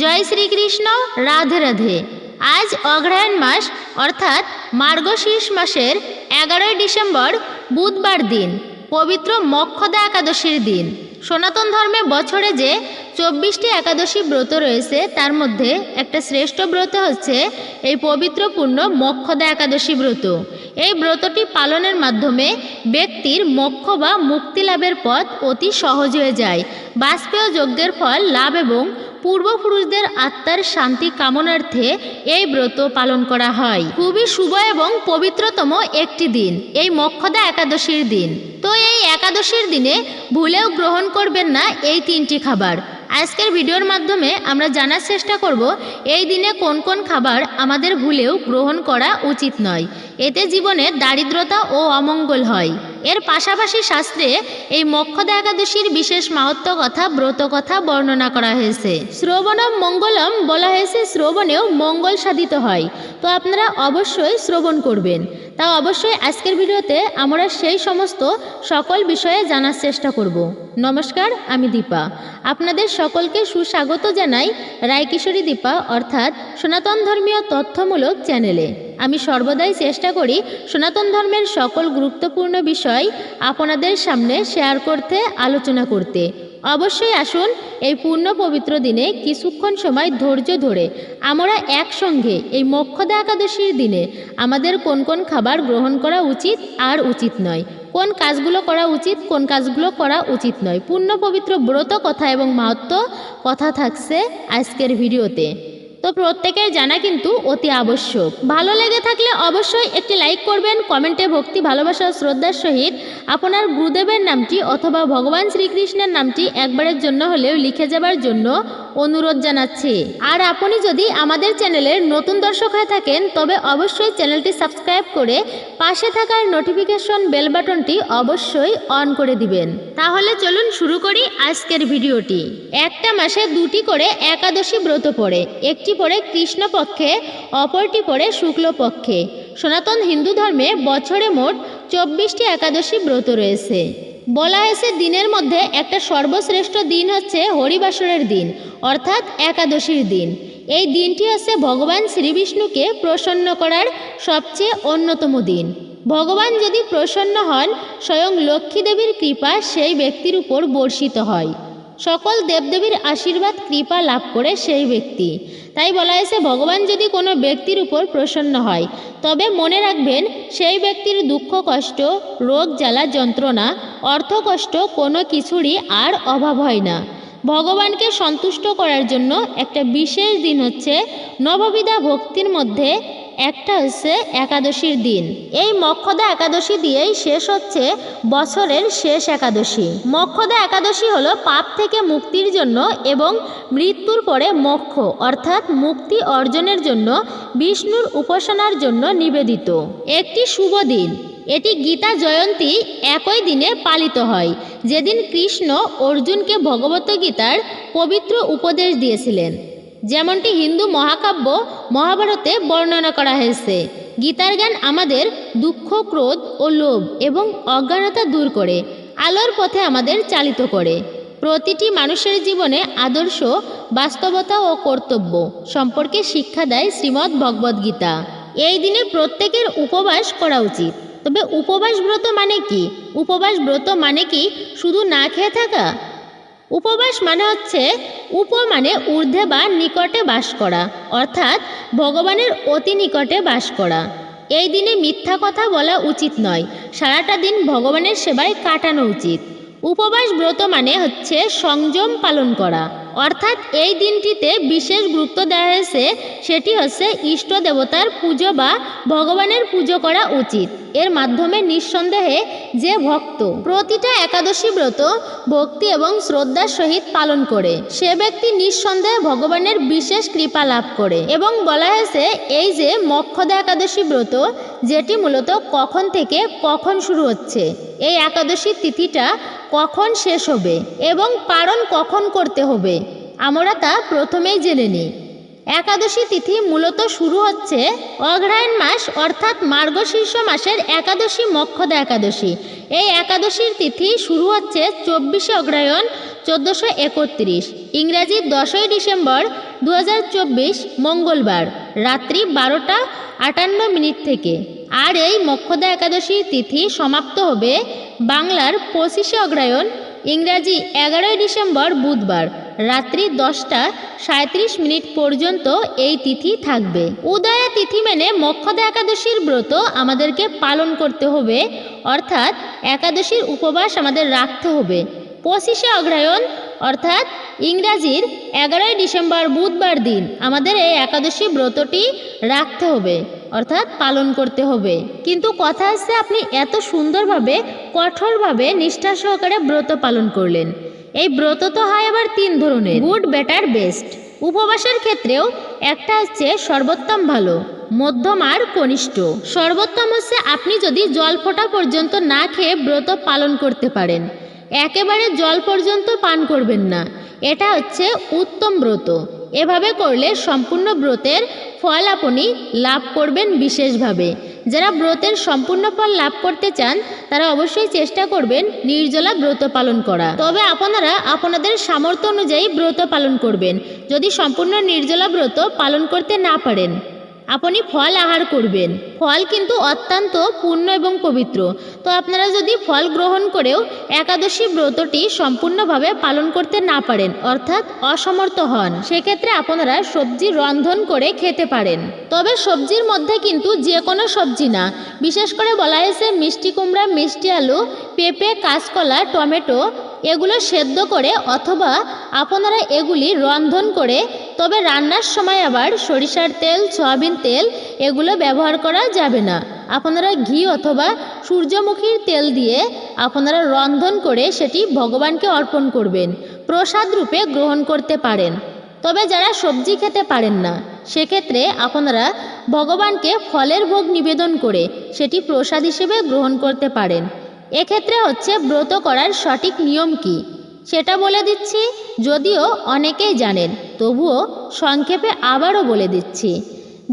জয় শ্রীকৃষ্ণ, রাধে রাধে। আজ অগ্রহায়ণ মাস, অর্থাৎ মার্গশীর্ষ মাসের এগারোই ডিসেম্বর, বুধবার দিন, পবিত্র মক্ষদা একাদশীর দিন। সনাতন ধর্মে বছরে যে চব্বিশটি একাদশী ব্রত রয়েছে, তার মধ্যে একটা শ্রেষ্ঠ ব্রত হচ্ছে এই পবিত্র পূর্ণ মক্ষদা একাদশী ব্রত। এই ব্রতটি পালনের মাধ্যমে ব্যক্তির মোক্ষ বা মুক্তি লাভের পথ অতি সহজ হয়ে যায়। বাষ্পেয় যজ্ঞের ফল, লাভ এবং পূর্বপুরুষদের আত্মার শান্তি কামনার্থে এই ব্রত পালন করা হয়। খুবই শুভ এবং পবিত্রতম একটি দিন, এই মক্ষদা একাদশীর দিন। তো এই একাদশীর দিনে ভুলেও গ্রহণ করবেন না এই তিনটি খাবার। আজকের ভিডিওর মাধ্যমে আমরা জানার চেষ্টা করব, এই দিনে কোন কোন খাবার আমাদের ভুলেও গ্রহণ করা উচিত নয়। এতে জীবনে দারিদ্রতা ও অমঙ্গল হয়। এর পাশাপাশি শাস্ত্রে এই মক্ষদা একাদশীর বিশেষ মাহাত্ম কথা ব্রত কথা বর্ণনা করা হয়েছে। শ্রবণম মঙ্গলম বলা হয়েছে, শ্রবণেও মঙ্গল সাধিত হয়। তো আপনারা অবশ্যই শ্রবণ করবেন। তা অবশ্যই আজকের ভিডিওতে আমরা সেই সমস্ত সকল বিষয়ে জানার চেষ্টা করব। নমস্কার, আমি দীপা। আপনাদের সকলকে সুস্বাগত জানাই রায়কিশোরী দীপা অর্থাৎ সনাতন ধর্মীয় তথ্যমূলক চ্যানেলে। আমি সর্বদাই চেষ্টা করি সনাতন ধর্মের সকল গুরুত্বপূর্ণ বিষয় আপনাদের সামনে শেয়ার করতে, আলোচনা করতে। অবশ্যই আসুন এই পূর্ণ পবিত্র দিনে কিছুক্ষণ সময় ধৈর্য ধরে আমরা একসঙ্গে এই মক্ষদা একাদশীর দিনে আমাদের কোন কোন খাবার গ্রহণ করা উচিত আর উচিত নয়। কোন কাজগুলো করা উচিত, কোন কাজগুলো করা উচিত নয়। পূর্ণ পবিত্র ব্রত, কথা এবং মাহাত্ম কথা থাকছে আজকের ভিডিওতে। তো প্রত্যেকের জানা কিন্তু অতি আবশ্যক। ভালো লেগে থাকলে অবশ্যই একটি লাইক করবেন, কমেন্টে ভক্তি, ভালোবাসা শ্রদ্ধার সহিত আপনার গুরুদেবের নামটি অথবা ভগবান শ্রীকৃষ্ণের নামটি একবারের জন্য হলেও লিখে যাবার জন্য অনুরোধ জানাচ্ছি। আর আপনি যদি আমাদের চ্যানেলের নতুন দর্শক হয়ে থাকেন, তবে অবশ্যই চ্যানেলটি সাবস্ক্রাইব করে পাশে থাকার নোটিফিকেশন বেল বাটনটি অবশ্যই অন করে দিবেন। তাহলে চলুন শুরু করি আজকের ভিডিওটি। একটা মাসে দুটি করে একাদশী ব্রত পড়ে। একটি পড়ে কৃষ্ণপক্ষে, অপরটি পড়ে শুক্লপক্ষে। সনাতন হিন্দু ধর্মে বছরে মোট চব্বিশটি একাদশী ব্রত রয়েছে। বলা হয়েছে, দিনের মধ্যে একটা সর্বশ্রেষ্ঠ দিন হচ্ছে হরিবাসরের দিন, অর্থাৎ একাদশীর দিন। এই দিনটি হচ্ছে ভগবান শ্রীবিষ্ণুকে প্রসন্ন করার সবচেয়ে অন্যতম দিন। ভগবান যদি প্রসন্ন হন, স্বয়ং লক্ষ্মীদেবীর কৃপা সেই ব্যক্তির উপর বর্ষিত হয়। সকল দেবদেবীর আশীর্বাদ, কৃপা লাভ করে সেই ব্যক্তি। তাই বলা হয়েছে, ভগবান যদি কোনো ব্যক্তির উপর প্রসন্ন হয়, তবে মনে রাখবেন, সেই ব্যক্তির দুঃখ, কষ্ট, রোগ, জ্বালা, যন্ত্রণা, অর্থ কষ্ট কোনো কিছুরই আর অভাব হয় না। ভগবানকে সন্তুষ্ট করার জন্য একটা বিশেষ দিন হচ্ছে নববিধা ভক্তির মধ্যে একটা হচ্ছে একাদশীর দিন। এই মক্ষদা একাদশী দিয়েই শেষ হচ্ছে বছরের শেষ একাদশী। মক্ষদা একাদশী হলো পাপ থেকে মুক্তির জন্য এবং মৃত্যুর পরে মোক্ষ, অর্থাৎ মুক্তি অর্জনের জন্য, বিষ্ণুর উপাসনার জন্য নিবেদিত। একটি শুভ দিন। এটি গীতা জয়ন্তী একই দিনে পালিত হয়। যেদিন কৃষ্ণ অর্জুনকে ভগবত গীতার পবিত্র উপদেশ দিয়েছিলেন। যেমনটি হিন্দু মহাকাব্য মহাভারতে বর্ণনা করা হয়েছে। গীতার জ্ঞান আমাদের দুঃখ, ক্রোধ ও লোভ এবং অজ্ঞানতা দূর করে, আলোর পথে আমাদের চালিত করে। প্রতিটি মানুষের জীবনে আদর্শ, বাস্তবতা ও কর্তব্য সম্পর্কে শিক্ষা দেয় শ্রীমদ্ ভগবদ্গীতা এই দিনে প্রত্যেকের উপবাস করা উচিত। তবে উপবাস ব্রত মানে কি? উপবাস ব্রত মানে কি? শুধু না খেয়ে থাকা? উপবাস মানে হচ্ছে উপ মানে ঊর্ধ্বে বা নিকটে বাস করা, অর্থাৎ ভগবানের অতি নিকটে বাস করা। এই দিনে মিথ্যা কথা বলা উচিত নয়, সারাটা দিন ভগবানের সেবায় কাটানো উচিত। উপবাস ব্রত মানে হচ্ছে সংযম পালন করা। অর্থাৎ এই দিনটিতে বিশেষ গুরুত্ব দেওয়া হয়েছে, সেটি হচ্ছে ইষ্ট দেবতার পুজো বা ভগবানের পুজো করা উচিত। এর মাধ্যমে নিঃসন্দেহে যে ভক্ত প্রতিটা একাদশী ব্রত ভক্তি এবং শ্রদ্ধার সহিত পালন করে, সে ব্যক্তি নিঃসন্দেহে ভগবানের বিশেষ কৃপা লাভ করে। এবং বলা হয়েছে, এই যে মক্ষদা একাদশী ব্রত, যেটি মূলত কখন থেকে কখন শুরু হচ্ছে, এই একাদশী তিথিটা কখন শেষ হবে এবং পালন কখন করতে হবে আমরা তা প্রথমেই জেনে নিই। একাদশী তিথি মূলত শুরু হচ্ছে অগ্রহায়ণ মাস অর্থাৎ মার্গশীর্ষ মাসের একাদশী মক্ষদা একাদশী। এই একাদশীর তিথি শুরু হচ্ছে চব্বিশে অগ্রহায়ণ চোদ্দোশো একত্রিশ। ইংরাজি দশই ডিসেম্বর দু হাজার চব্বিশ মঙ্গলবার, রাত্রি বারোটা আটান্ন মিনিট থেকে। আর এই মক্ষদা একাদশীর তিথি সমাপ্ত হবে বাংলার পঁচিশে অগ্রায়ণ ইংরাজি এগারোই ডিসেম্বর বুধবার। রাত্রি দশটা সাঁত্রিশ মিনিট পর্যন্ত এই তিথি থাকবে। উদয়া তিথি মেনে মক্ষদা একাদশীর ব্রত আমাদেরকে পালন করতে হবে, অর্থাৎ একাদশীর উপবাস আমাদের রাখতে হবে। পঁচিশে অগ্রায়ণ অর্থাৎ ইংরাজির এগারোই ডিসেম্বর বুধবার দিন আমাদের এই একাদশী ব্রতটি রাখতে হবে, অর্থাৎ পালন করতে হবে। কিন্তু কথা হচ্ছে আপনি এত সুন্দরভাবে, কঠোরভাবে, নিষ্ঠা সহকারে ব্রত পালন করলেন। এই ব্রত তো হয় আবার তিন ধরনের। Good better best. উপবাসের ক্ষেত্রেও একটা হচ্ছে সর্বোত্তম ভালো, মধ্যম আর কনিষ্ঠ। সর্বোত্তম হচ্ছে আপনি যদি জল ফোটা পর্যন্ত না খেয়ে ব্রত পালন করতে পারেন। একেবারে জল পর্যন্ত পান করবেন না। এটা হচ্ছে উত্তম ব্রত। এভাবে করলে সম্পূর্ণ ব্রতের ফল আপনি লাভ করবেন বিশেষভাবে। যারা ব্রতের সম্পূর্ণ ফল লাভ করতে চান, তারা অবশ্যই চেষ্টা করবেন নির্জলা ব্রত পালন করা। তবে আপনারা আপনাদের সামর্থ্য অনুযায়ী ব্রত পালন করবেন, যদি সম্পূর্ণ নির্জলা ব্রত পালন করতে না পারেন। আপনি ফল আহার করবেন। ফল কিন্তু অত্যন্ত পূর্ণ এবং পবিত্র। তো আপনারা যদি ফল গ্রহণ করেও একাদশী ব্রতটি সম্পূর্ণভাবে পালন করতে না পারেন, অর্থাৎ অসমর্থ হন, সেক্ষেত্রে আপনারা সবজি রন্ধন করে খেতে পারেন। তবে সবজির মধ্যে কিন্তু যে কোনো সবজি না। বিশেষ করে বলা হয়েছে মিষ্টি কুমড়া, মিষ্টি আলু, পেঁপে, কাঁচকলা, টমেটো, এগুলো সেদ্ধ করে অথবা আপনারা এগুলি রন্ধন করে তবে রান্নার সময় আবার সরিষার তেল, সয়াবিন তেল এগুলো ব্যবহার করা যাবে না। আপনারা ঘি অথবা সূর্যমুখীর তেল দিয়ে আপনারা রন্ধন করে সেটি ভগবানকে অর্পণ করবেন, প্রসাদ রূপে গ্রহণ করতে পারেন। তবে যারা সবজি খেতে পারেন না, সেক্ষেত্রে আপনারা ভগবানকে ফলের ভোগ নিবেদন করে সেটি প্রসাদ হিসেবে গ্রহণ করতে পারেন। এক্ষেত্রে হচ্ছে ব্রত করার সঠিক নিয়ম কি? সেটা বলে দিচ্ছি, যদিও অনেকেই জানেন, তবুও সংক্ষেপে আবারও বলে দিচ্ছি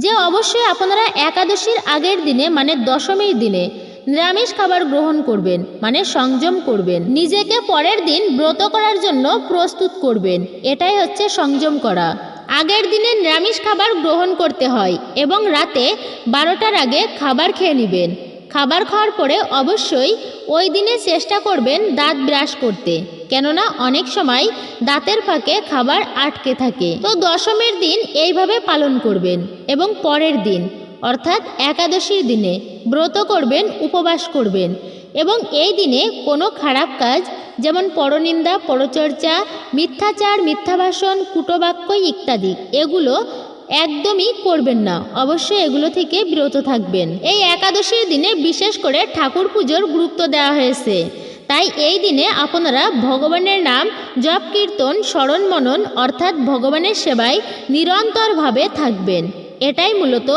যে অবশ্যই আপনারা একাদশীর আগের দিনে মানে দশমীর দিনে নিরামিষ খাবার গ্রহণ করবেন মানে সংযম করবেন। নিজেকে পরের দিন ব্রত করার জন্য প্রস্তুত করবেন, এটাই হচ্ছে সংযম করা। আগের দিনে নিরামিষ খাবার গ্রহণ করতে হয় এবং রাতে বারোটার আগে খাবার খেয়ে নেবেন। খাবার খাওয়ার পরে অবশ্যই ওই দিনে চেষ্টা করবেন দাঁত ব্রাশ করতে। কেননা অনেক সময় দাঁতের ফাঁকে খাবার আটকে থাকে। তো দশমীর দিন এইভাবে পালন করবেন এবং পরের দিন, অর্থাৎ একাদশীর দিনে, ব্রত করবেন, উপবাস করবেন এবং এই দিনে কোনো খারাপ কাজ, যেমন পরনিন্দা, পরচর্চা, মিথ্যাচার, মিথ্যাভাষণ, কুটবাক্য ইত্যাদি, এগুলো একদমই করবেন না। অবশ্যই এগুলো থেকে বিরত থাকবেন। এই একাদশীর দিনে বিশেষ করে ঠাকুর পুজোর গুরুত্ব দেওয়া হয়েছে। তাই এই দিনে আপনারা ভগবানের নাম জপ, কীর্তন, স্মরণ, মনন অর্থাৎ ভগবানের সেবায় নিরন্তরভাবে থাকবেন। এটাই মূলত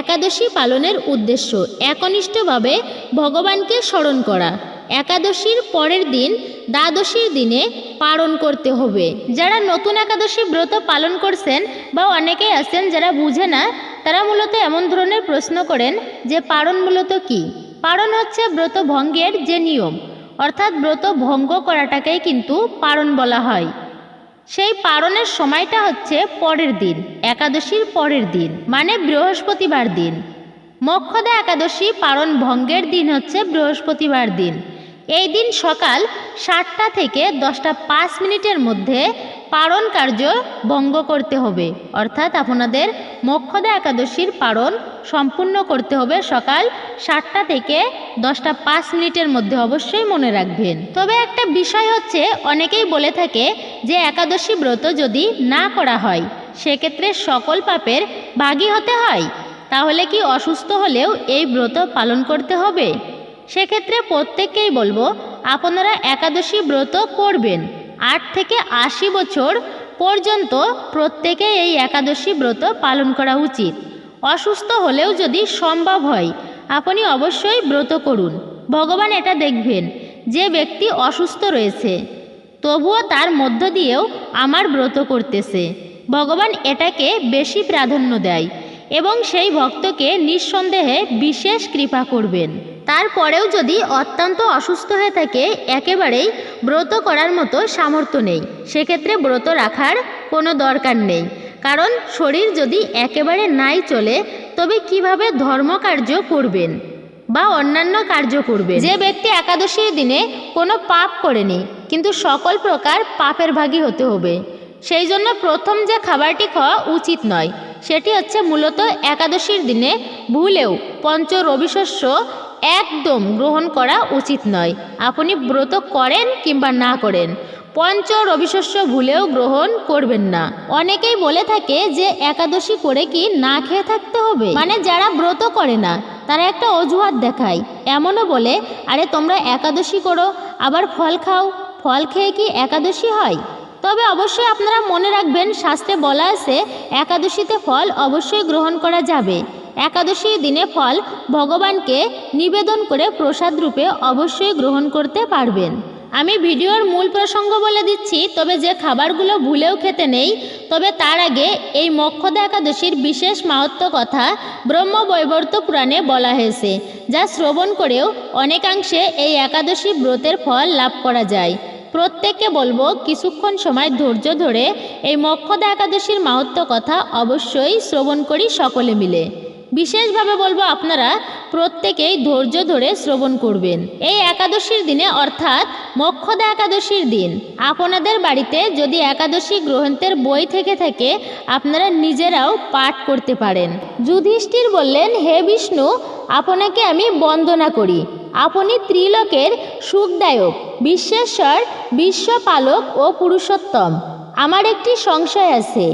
একাদশী পালনের উদ্দেশ্য। একনিষ্ঠভাবে ভগবানকে স্মরণ করা। একাদশীর পরের দিন, দ্বাদশীর দিনে পালন করতে হবে। যারা নতুন একাদশী ব্রত পালন করছেন বা অনেকেই আছেন যারা বুঝে না, তারা মূলত এমন ধরনের প্রশ্ন করেন যে পালন মূলত কি? পালন হচ্ছে ব্রত ভঙ্গের যে নিয়ম। অর্থাৎ ব্রত ভঙ্গ করাটাকেই কিন্তু পারণ বলা হয়। সেই পারণের সময়টা হচ্ছে পরের দিন, একাদশীর পরের দিন মানে বৃহস্পতিবার দিন। মক্ষদা একাদশী পারণ ভঙ্গের দিন হচ্ছে বৃহস্পতিবার দিন। এই দিন সকাল সাতটা থেকে দশটা পাঁচ মিনিটের মধ্যে পালন কার্য ভঙ্গ করতে হবে। অর্থাৎ আপনাদের মক্ষদা একাদশীর পারণ সম্পূর্ণ করতে হবে সকাল সাতটা থেকে দশটা পাঁচ মিনিটের মধ্যে অবশ্যই মনে রাখবেন। তবে একটা বিষয় হচ্ছে, অনেকেই বলে থাকে যে একাদশী ব্রত যদি না করা হয়, সেক্ষেত্রে সকল পাপের ভাগী হতে হয়। তাহলে কি অসুস্থ হলেও এই ব্রত পালন করতে হবে? সেক্ষেত্রে প্রত্যেককেই বলব, আপনারা একাদশী ব্রত করবেন। আট থেকে আশি বছর পর্যন্ত প্রত্যেকে এই একাদশী ব্রত পালন করা উচিত। অসুস্থ হলেও যদি সম্ভব হয়, আপনি অবশ্যই ব্রত করুন। ভগবান এটা দেখবেন, যে ব্যক্তি অসুস্থ রয়েছে, তবুও তার মধ্য দিয়েও আমার ব্রত করতেছে। ভগবান এটাকে বেশি প্রাধান্য দেয় এবং সেই ভক্তকে নিঃসন্দেহে বিশেষ কৃপা করবেন। তারপরেও যদি অত্যন্ত অসুস্থ হয়ে থাকে, একেবারেই ব্রত করার মতো সামর্থ্য নেই। সেক্ষেত্রে ব্রত রাখার কোনো দরকার নেই। কারণ শরীর যদি একেবারে নাই চলে, তবে কীভাবে ধর্মকার্য করবেন বা অন্যান্য কার্য করবেন? যে ব্যক্তি একাদশীর দিনে কোনো পাপ করেনি, কিন্তু সকল প্রকার পাপের ভাগী হতে হবে। সেই জন্য প্রথম যে খাবারটি খাওয়া উচিত নয়, সেটি হচ্ছে মূলত একাদশীর দিনে ভুলেও পঞ্চ রবিশস্য একদম গ্রহণ করা উচিত নয়। আপনি ব্রত করেন কিংবা না করেন পঞ্চ রবিশস্য ভুলেও গ্রহণ করবেন না। অনেকেই বলে থাকে যে একাদশী করে কি না খেয়ে থাকতে হবে? মানে যারা ব্রত করে না, তারা একটা অজুহাত দেখায়। এমনও বলে, আরে তোমরা একাদশী করো, আবার ফল খাও। ফল খেয়ে কি একাদশী হয়? তবে অবশ্যই আপনারা মনে রাখবেন, শাস্ত্রে বলা আছে, একাদশীতে ফল অবশ্যই গ্রহণ করা যাবে। একাদশীর দিনে ফল ভগবানকে নিবেদন করে প্রসাদ রূপে অবশ্যই গ্রহণ করতে পারবেন। আমি ভিডিওর মূল প্রসঙ্গ বলে দিচ্ছি, তবে যে খাবারগুলো ভুলেও খেতে নেই, তবে তার আগে এই মক্ষদা একাদশীর বিশেষ মাহাত্ম কথা ব্রহ্ম বৈবর্ত পুরাণে বলা হয়েছে, যা শ্রবণ করেও অনেকাংশে এই একাদশী ব্রতের ফল লাভ করা যায়। প্রত্যেককে বলব, কিছুক্ষণ সময় ধৈর্য ধরে এই মক্ষদা একাদশীর মাহাত্ম কথা অবশ্যই শ্রবণ করি সকলে মিলে। বিশেষভাবে বলব আপনারা প্রত্যেকেই ধৈর্য ধরে শ্রবণ করবেন। এই একাদশীর দিনে, অর্থাৎ মক্ষদা একাদশীর দিন, আপনাদের বাড়িতে যদি একাদশী গ্রন্থের বই থেকে থাকে, আপনারা নিজেরাও পাঠ করতে পারেন। যুধিষ্ঠির বললেন, হে বিষ্ণু, আপনাকে আমি বন্দনা করি। আপনি ত্রিলোকের সুখদায়ক, বিশ্বেশ্বর, বিশ্বপালক ও পুরুষোত্তম। আমার একটি সংশয় আছে।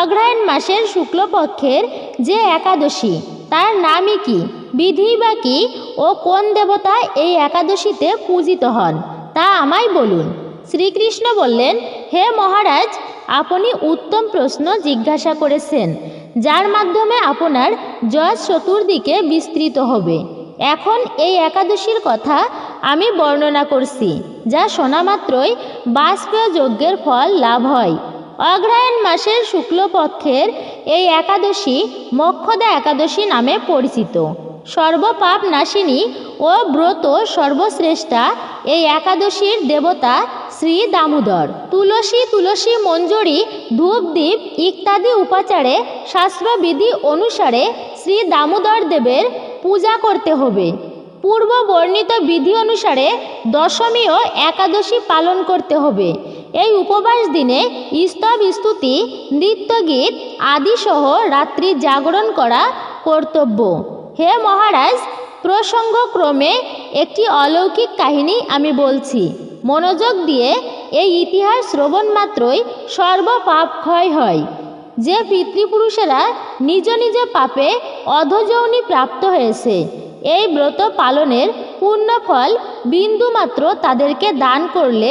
অগ্রহায়ণ মাসের শুক্লপক্ষের যে একাদশী, তার নামই কি? বিধি বা কি? ও কোন দেবতা এই একাদশীতে পূজিত হন? তা আমায় বলুন। শ্রীকৃষ্ণ বললেন, হে মহারাজ, আপনি উত্তম প্রশ্ন জিজ্ঞাসা করেছেন, যার মাধ্যমে আপনার জয় চতুর্দিকে বিস্তৃত হবে। এখন এই একাদশীর কথা আমি বর্ণনা করছি, যা শোনা মাত্রই বাষ্পীয় যজ্ঞের ফল লাভ হয়। অগ্রহায়ণ মাসের শুক্লপক্ষের এই একাদশী মক্ষদা একাদশী নামে পরিচিত। সর্বপাপ নাশিনী ও ব্রত সর্বশ্রেষ্ঠা এই একাদশীর দেবতা শ্রী দামোদর। তুলসী তুলসী মঞ্জুরি ধূপদীপ ইত্যাদি উপাচারে শাস্ত্রবিধি অনুসারে শ্রী দামোদর দেবের পূজা করতে হবে। পূর্ব বর্ণিত বিধি অনুসারে দশমী ও একাদশী পালন করতে হবে। এই উপবাস দিনে স্তব স্তুতি নৃত্যগীত আদিসহ রাত্রি জাগরণ করা কর্তব্য। হে মহারাজ, প্রসঙ্গক্রমে একটি অলৌকিক কাহিনী আমি বলছি। মনোযোগ দিয়ে এই ইতিহাস শ্রবণ মাত্রই সর্বপাপ ক্ষয় হয়। যে পিতৃপুরুষেরা নিজ নিজ পাপে অধযৌনি প্রাপ্ত হয়েছে, এই ব্রত পালনের পূর্ণফল বিন্দুমাত্র তাদেরকে দান করলে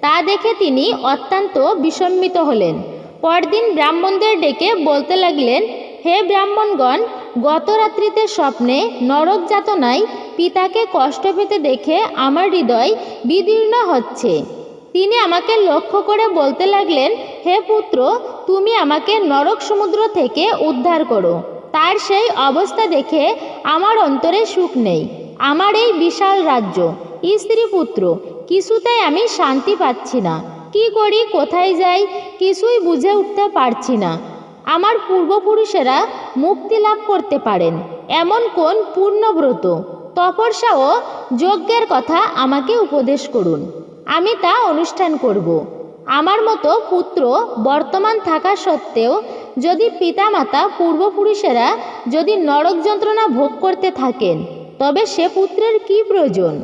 তা দেখে তিনি অত্যন্ত বিস্মিত হলেন। পরদিন ব্রাহ্মণদের ডেকে বলতে লাগলেন, হে ব্রাহ্মণগণ, গত রাত্রিতে স্বপ্নে নরক যাতনায় পিতাকে কষ্ট পেতে দেখে আমার হৃদয় বিদীর্ণ হচ্ছে। তিনি আমাকে লক্ষ্য করে বলতে লাগলেন, হে পুত্র, তুমি আমাকে নরক সমুদ্র থেকে উদ্ধার করো। তার সেই অবস্থা দেখে আমার অন্তরে সুখ নেই। আমার এই বিশাল রাজ্য। স্ত্রী পুত্র কিছুতেই আমি শান্তি পাচ্ছি না। কি করি, কোথায় যাই, কিছুই বুঝে উঠতে পারছি না। আমার পূর্বপুরুষেরা মুক্তি লাভ করতে পারেন, এমন কোন পূর্ণব্রত? তপস্যা ও যজ্ঞের কথা আমাকে উপদেশ করুন, আমি তা অনুষ্ঠান করব। আমার মতো পুত্র বর্তমান থাকা সত্ত্বেও যদি পিতামাতা পূর্বপুরুষেরা যদি নরক যন্ত্রণা ভোগ করতে থাকেন, তবে সে পুত্রের কি প্রয়োজন?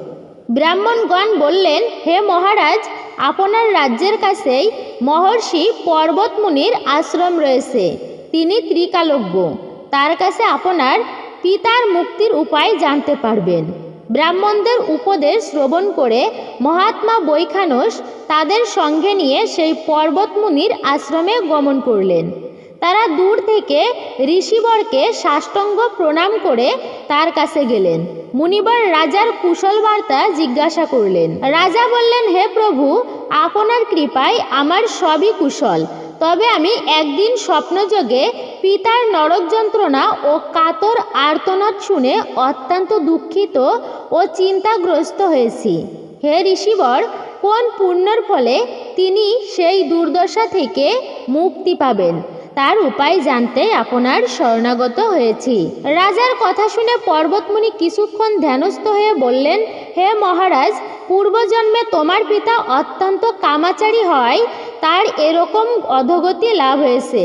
ব্রাহ্মণগণ বললেন, হে মহারাজ, আপনার রাজ্যের কাছেই মহর্ষি পর্বতমুনির আশ্রম রয়েছে। তিনি ত্রিকালজ্ঞ। তার কাছে আপনার পিতার মুক্তির উপায় জানতে পারবেন। ব্রাহ্মণদের উপদেশ শ্রবণ করে মহাত্মা বৈখানস তাদের সঙ্গে নিয়ে সেই পর্বতমুনির আশ্রমে গমন করলেন। তারা দূর থেকে ঋষিবরকে সাষ্টাঙ্গ প্রণাম করে তার কাছে গেলেন। মুনিবর রাজার কুশল বার্তা জিজ্ঞাসা করলেন, রাজা বললেন, হে প্রভু, আপনার কৃপায় আমার সবই কুশল। তবে আমি একদিন স্বপ্নযোগে পিতার নরক যন্ত্রণা ও কাতর আর্তনাদ শুনে অত্যন্ত দুঃখিত ও চিন্তাগ্রস্ত হয়েছি। হে ঋষিবর, কোন পুণ্যের ফলে তিনি সেই দুর্দশা থেকে মুক্তি পাবেন? তার উপায় জানতে আপনার শরণাগত হয়েছি। রাজার কথা শুনে পর্বতমণি কিছুক্ষণ ধ্যানস্থ হয়ে বললেন, হে মহারাজ, পূর্বজন্মে তোমার পিতা অত্যন্ত কামাচারী হয়, তার এরকম অধগতি লাভ হয়েছে।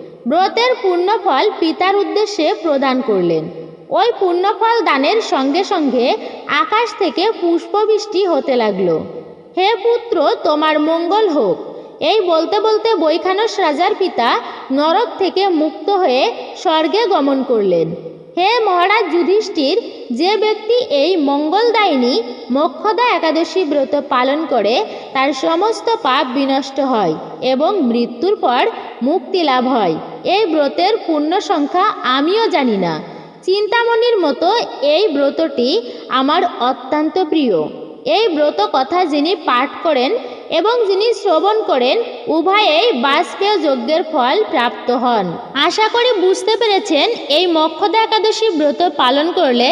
ব্রতের পুণ্যফল পিতার উদ্দেশ্যে প্রদান করলেন। ওই পুণ্যফল দানের সঙ্গে সঙ্গে আকাশ থেকে পুষ্পবৃষ্টি হতে লাগল। হে পুত্র, তোমার মঙ্গল হোক। এই বলতে বলতে বৈখানস রাজার পিতা নরক থেকে মুক্ত হয়ে স্বর্গে গমন করলেন। হে মহারাজ যুধিষ্ঠির, যে ব্যক্তি এই মঙ্গলদায়িনী মক্ষদা একাদশী ব্রত পালন করে, তার সমস্ত পাপ বিনষ্ট হয় এবং মৃত্যুর পর মুক্তি লাভ হয়। এই ব্রতের পূর্ণ সংখ্যা আমিও জানি না। চিন্তামণির মতো এই ব্রতটি আমার অত্যন্ত প্রিয়। এই ব্রত কথা যিনি পাঠ করেন এবং যিনি শ্রবণ করেন, উভয়েই বাষ্পেয় যজ্ঞের ফল প্রাপ্ত হন। আশা করি বুঝতে পেরেছেন, এই মক্ষদা একাদশী ব্রত পালন করলে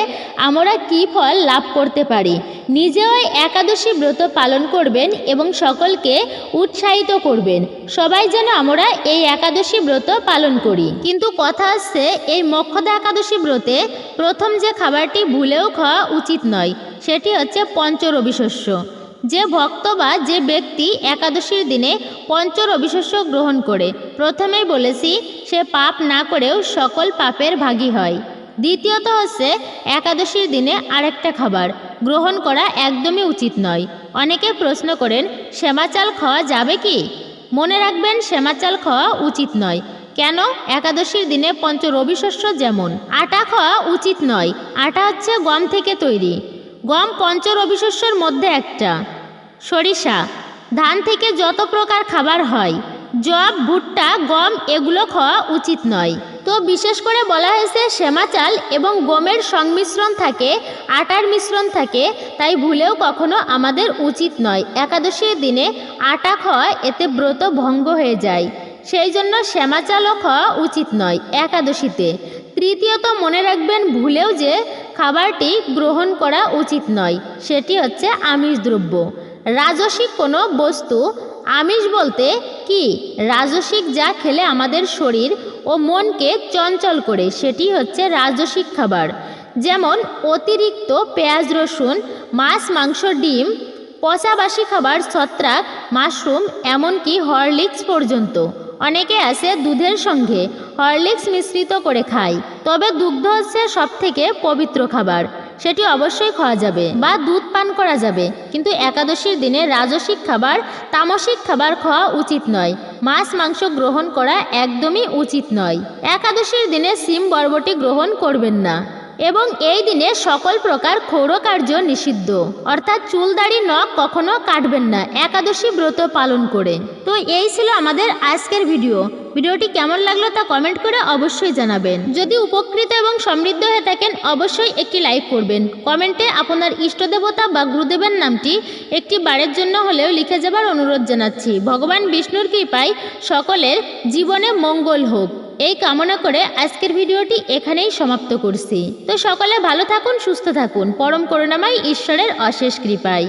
আমরা কি ফল লাভ করতে পারি। নিজেও একাদশী ব্রত পালন করবেন এবং সকলকে উৎসাহিত করবেন। সবাই যেন আমরা এই একাদশী ব্রত পালন করি। কিন্তু কথা হচ্ছে, এই মক্ষদা একাদশী ব্রতে প্রথম যে খাবারটি ভুলেও খাওয়া উচিত নয়, সেটি হচ্ছে পঞ্চরবিশস্য। যে ভক্ত বা যে ব্যক্তি একাদশীর দিনে পঞ্চরবিশস্য গ্রহণ করে, প্রথমেই বলেছি, সে পাপ না করেও সকল পাপের ভাগী হয়। দ্বিতীয়ত হচ্ছে, একাদশীর দিনে আরেকটা খাবার গ্রহণ করা একদমই উচিত নয়। অনেকে প্রশ্ন করেন শ্যামা চাল খাওয়া যাবে কি? মনে রাখবেন শ্যামা চাল খাওয়া উচিত নয়। কেন? একাদশীর দিনে পঞ্চ রবিশস্য যেমন। আটা খাওয়া উচিত নয়। আটা হচ্ছে গম থেকে তৈরি। গম পঞ্চ রবিশস্যর মধ্যে একটা। সরিষা, ধান থেকে যত প্রকার খাবার হয়, জব, ভুট্টা, গম এগুলো খাওয়া উচিত নয়। তো বিশেষ করে বলা হয়েছে শ্যামা চাল এবং গমের সংমিশ্রণ থাকে, আটার মিশ্রণ থাকে, তাই ভুলেও কখনো আমাদের উচিত নয়। একাদশীর দিনে আটা খাওয়া এতে ব্রত ভঙ্গ হয়ে যায়। সেই জন্য শ্যামা চালও খাওয়া উচিত নয় একাদশীতে। তৃতীয়ত মনে রাখবেন, ভুলেও যে খাবারটি গ্রহণ করা উচিত নয়। সেটি হচ্ছে আমিষ দ্রব্য। রাজসিক কোনো বস্তু আমিষ বলতে কি? রাজসিক যা খেলে আমাদের শরীর ও মনকে চঞ্চল করে, সেটি হচ্ছে রাজসিক খাবার। যেমন অতিরিক্ত পেঁয়াজ, রসুন, মাছ, মাংস, ডিম, পচাবাসি খাবার, ছত্রাক, মাশরুম, এমনকি হরলিক্স পর্যন্ত। অনেকে আছে দুধের সঙ্গে, হরলিক্স মিশ্রিত করে খায়। তবে দুগ্ধ হচ্ছে সব থেকে পবিত্র খাবার। সেটি অবশ্যই খাওয়া যাবে বা দুধ পান করা যাবে। কিন্তু একাদশীর দিনে রাজসিক খাবার, তামসিক খাবার খাওয়া উচিত নয়। মাছ মাংস গ্রহণ করা একদমই উচিত নয়। একাদশীর দিনে সিম বরবটি গ্রহণ করবেন না। এবং এই দিনে সকল প্রকার ক্ষৌর কার্য নিষিদ্ধ। অর্থাৎ চুল দাড়ি নখ কখনো কাটবেন না, একাদশী ব্রত পালন করে। তো এই ছিল আমাদের আজকের ভিডিও। ভিডিওটি কেমন লাগল তা কমেন্ট করে অবশ্যই জানাবেন। যদি উপকৃত এবং সমৃদ্ধ হয়ে থাকেন, অবশ্যই একটি লাইক করবেন। কমেন্টে আপনার ইষ্টদেবতা বা গুরুদেবের নামটি একটি বারের জন্য হলেও লিখে যাবার অনুরোধ জানাচ্ছি। ভগবান বিষ্ণুর কৃপায় সকলের জীবনে মঙ্গল হোক। এই কামনা করে আজকের ভিডিওটি এখানেই সমাপ্ত করছি। তো সকলে ভালো থাকুন, সুস্থ থাকুন। পরম করুণাময় ঈশ্বরের অশেষ কৃপায়।